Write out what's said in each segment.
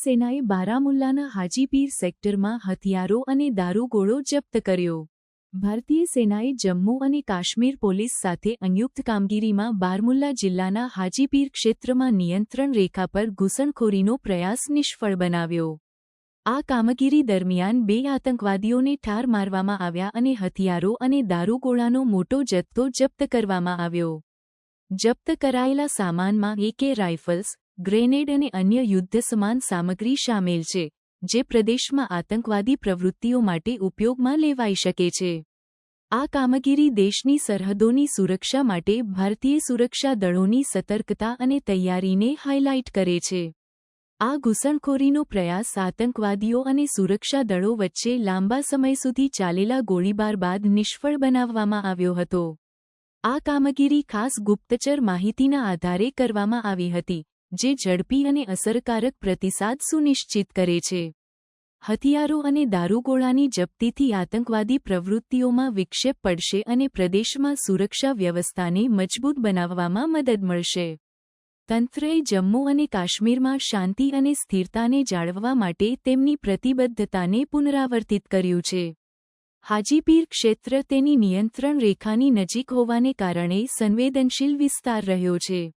સેનાએ બારામુલ્લાના હાજીપીર સેક્ટરમાં હથિયારો અને દારૂગોળો જપ્ત કર્યો. ભારતીય સેનાએ જમ્મુ અને કાશ્મીર પોલીસ સાથે સંયુક્ત કામગીરીમાં બારમુલ્લા જિલ્લાના હાજીપીર ક્ષેત્રમાં નિયંત્રણ રેખા પર ઘૂસણખોરીનો પ્રયાસ નિષ્ફળ બનાવ્યો. આ કામગીરી દરમિયાન બે આતંકવાદીઓને ઠાર મારવામાં આવ્યા અને હથિયારો અને દારૂગોળાનો મોટો જથ્થો જપ્ત કરવામાં આવ્યો. જપ્ત કરાયેલા સામાનમાં એકે રાઇફલ્સ ગ્રેનેડ અને અન્ય યુદ્ધ સમાન સામગ્રી શામેલ છે, જે પ્રદેશમાં આતંકવાદી પ્રવૃત્તિઓ માટે ઉપયોગમાં લેવાઈ શકે છે. આ કામગીરી દેશની સરહદોની સુરક્ષા માટે ભારતીય સુરક્ષા દળોની સતર્કતા અને તૈયારીને હાઇલાઇટ કરે છે. આ ઘૂસણખોરીનો પ્રયાસ આતંકવાદીઓ અને સુરક્ષા દળો વચ્ચે લાંબા સમય સુધી ચાલેલા ગોળીબાર બાદ નિષ્ફળ બનાવવામાં આવ્યો હતો. આ કામગીરી ખાસ ગુપ્તચર માહિતીના આધારે કરવામાં આવી હતી જે ઝડપી અને અસરકારક પ્રતિસાદ સુનિશ્ચિત કરે છે. હથિયારો અને દારૂગોળાની જપ્તીથી આતંકવાદી પ્રવૃત્તિઓમાં વિક્ષેપ પડશે અને પ્રદેશમાં સુરક્ષા વ્યવસ્થાને મજબૂત બનાવવામાં મદદ મળશે. તંત્રએ જમ્મુ અને કાશ્મીરમાં શાંતિ અને સ્થિરતાને જાળવવા માટે તેમની પ્રતિબદ્ધતાને પુનરાવર્તિત કર્યું છે. હાજીપીર ક્ષેત્ર તેની નિયંત્રણ રેખાની નજીક હોવાને કારણે સંવેદનશીલ વિસ્તાર રહ્યો છે.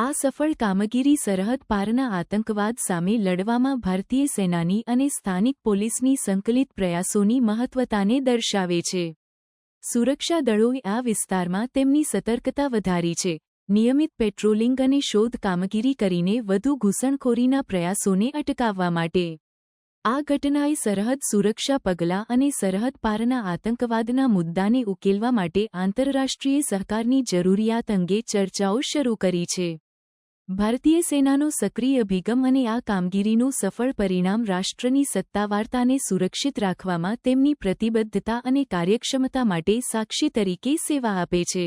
આ સફળ કામગીરી સરહદ પારના આતંકવાદ સામે લડવામાં ભારતીય સેનાની અને સ્થાનિક પોલીસની સંકલિત પ્રયાસોની મહત્વતાને દર્શાવે છે. સુરક્ષા દળોએ આ વિસ્તારમાં તેમની સતર્કતા વધારી છે. નિયમિત પેટ્રોલિંગ અને શોધ કામગીરી કરીને વધુ ઘૂસણખોરીના પ્રયાસોને અટકાવવા માટે. આ ઘટનાએ સરહદ સુરક્ષા પગલાં અને સરહદ પારના આતંકવાદના મુદ્દાને ઉકેલવા માટે આંતરરાષ્ટ્રીય સહકારની જરૂરિયાત અંગે ચર્ચાઓ શરૂ કરી છે. ભારતીય સેનાનો સક્રિય અભિગમ અને આ કામગીરીનું સફળ પરિણામ રાષ્ટ્રની સત્તાવાર્તાને સુરક્ષિત રાખવામાં તેમની પ્રતિબદ્ધતા અને કાર્યક્ષમતા માટે સાક્ષી તરીકે સેવા આપે છે.